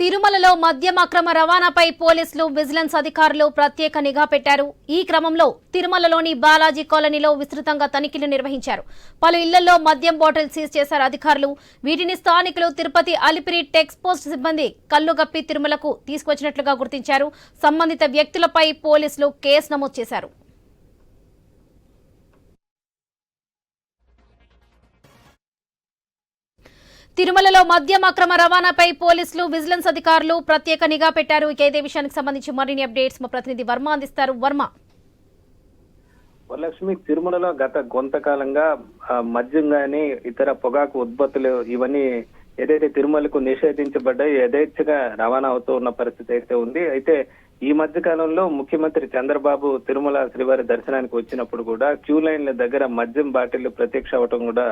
తిరుమలలో మద్యం అక్రమ రవాణాపై పోలీసులు విజిలెన్స్ అధికారులు ప్రత్యేక నిఘా పెట్టారు. ఈ క్రమంలో తిరుమలలోని బాలాజీ కాలనీలో విస్తృతంగా తనిఖీలు నిర్వహించారు. పలు ఇళ్ళలో మద్యం బాటిల్ సీజ్ చేశారు అధికారులు. వీటిని స్థానికులు తిరుపతి అలిపిరి టెక్స్పోస్ట్ సిబ్బంది కల్లుగప్పి తిరుమలకు తీసుకొచ్చినట్లుగా గుర్తించారు. సంబంధిత వ్యక్తులపై పోలీసులు కేసు నమోదు చేశారు. తిరుమలలో మద్యం అక్రమ రవాణాపై పోలీసులు విజిలెన్స్ అధికారులు ప్రత్యేక నిఘా పెట్టారు. ఇదే విషయానికి సంబంధించి మరిన్ని అప్డేట్స్ మా ప్రతినిధి వర్మ అందిస్తారు. వర్మ. వరలక్ష్మి తిరుమలలో గత కొంతకాలంగా మద్యం గాని ఇతర పొగాకు ఉత్పత్తులు ఇవన్నీ ఏదైతే తిరుమలకు నిషేధించబడ్డాయి యథేచ్ఛగా రవాణా అవుతూ ఉన్న పరిస్థితి అయితే ఉంది. అయితే ఈ మధ్య కాలంలో ముఖ్యమంత్రి చంద్రబాబు తిరుమల శ్రీవారి దర్శనానికి వచ్చినప్పుడు కూడా క్యూ లైన్ల దగ్గర మద్యం బాటిళ్ళు ప్రత్యక్ష అవటం కూడా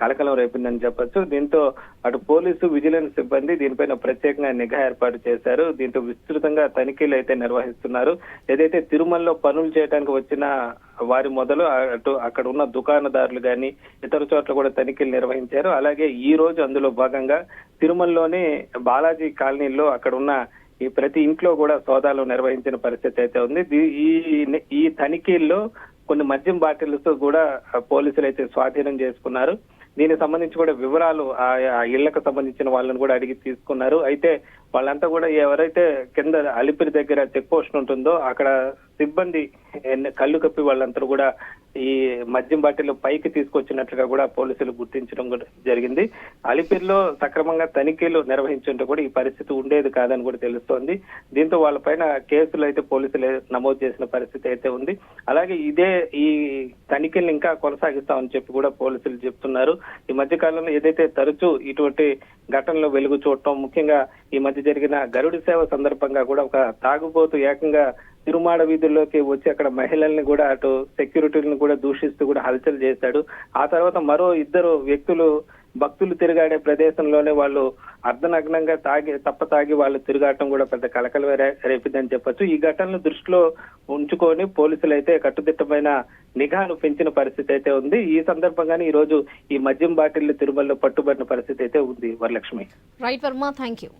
కలకలం రేపిందని చెప్పొచ్చు. దీంతో అటు పోలీసు విజిలెన్స్ సిబ్బంది దీనిపైన ప్రత్యేకంగా నిఘా ఏర్పాటు చేశారు. దీంతో విస్తృతంగా తనిఖీలు అయితే నిర్వహిస్తున్నారు. ఏదైతే తిరుమలలో పనులు చేయడానికి వచ్చిన వారి మొదలు అటు అక్కడ ఉన్న దుకాణదారులు కానీ ఇతర చోట్ల కూడా తనిఖీలు నిర్వహించారు. అలాగే ఈ రోజు అందులో భాగంగా తిరుమలలోని బాలాజీ కాలనీలో అక్కడ ఉన్న ఈ ప్రతి ఇంట్లో కూడా సోదాలు నిర్వహించిన పరిస్థితి అయితే ఉంది. ఈ ఈ తనిఖీల్లో కొన్ని మద్యం బాటిల్స్ కూడా పోలీసులు అయితే స్వాధీనం చేసుకున్నారు. దీనికి సంబంధించి కూడా వివరాలు ఆ ఆ ఇళ్ళకు సంబంధించిన వాళ్ళని కూడా అడిగి తీసుకున్నారు. అయితే వాళ్ళంతా కూడా ఎవరైతే కింద అలిపిరి దగ్గర చెక్ పోస్ట్ ఉంటుందో అక్కడ సిబ్బంది కళ్ళు కప్పి వాళ్ళంతా కూడా ఈ మద్యం బాటిల్ పైకి తీసుకొచ్చినట్లుగా కూడా పోలీసులు గుర్తించడం కూడా జరిగింది. అలిపిరిలో సక్రమంగా తనిఖీలు నిర్వహించుంటే కూడా ఈ పరిస్థితి ఉండేది కాదని కూడా తెలుస్తోంది. దీంతో వాళ్ళపైన కేసులు అయితే పోలీసులు నమోదు చేసిన పరిస్థితి అయితే ఉంది. అలాగే ఇదే ఈ తనిఖీలను ఇంకా కొనసాగిస్తామని చెప్పి కూడా పోలీసులు చెప్తున్నారు. ఈ మధ్య కాలంలో ఏదైతే తరచూ ఇటువంటి ఘటనలు వెలుగు చూడటం ముఖ్యంగా ఈ మధ్య జరిగిన గరుడి సేవ సందర్భంగా కూడా ఒక తాగుబోతు ఏకంగా తిరుమాడ వీధుల్లోకి వచ్చి అక్కడ మహిళల్ని కూడా అటు సెక్యూరిటీలను కూడా దూషిస్తూ కూడా హల్చల్ చేశాడు. ఆ తర్వాత మరో ఇద్దరు వ్యక్తులు భక్తులు తిరుగాడే ప్రదేశంలోనే వాళ్ళు అర్ధనగ్నంగా తాగి తప్ప తాగి వాళ్ళు తిరగాటం కూడా పెద్ద కలకలు రేపిదని చెప్పొచ్చు. ఈ ఘటనను దృష్టిలో ఉంచుకొని పోలీసులు అయితే కట్టుదిట్టమైన నిఘాను పెంచిన పరిస్థితి అయితే ఉంది. ఈ సందర్భంగానే ఈ రోజు ఈ మద్యం బాటిల్ తిరుమలలో పట్టుబడిన పరిస్థితి అయితే ఉంది Varalakshmi. Right Varma thank you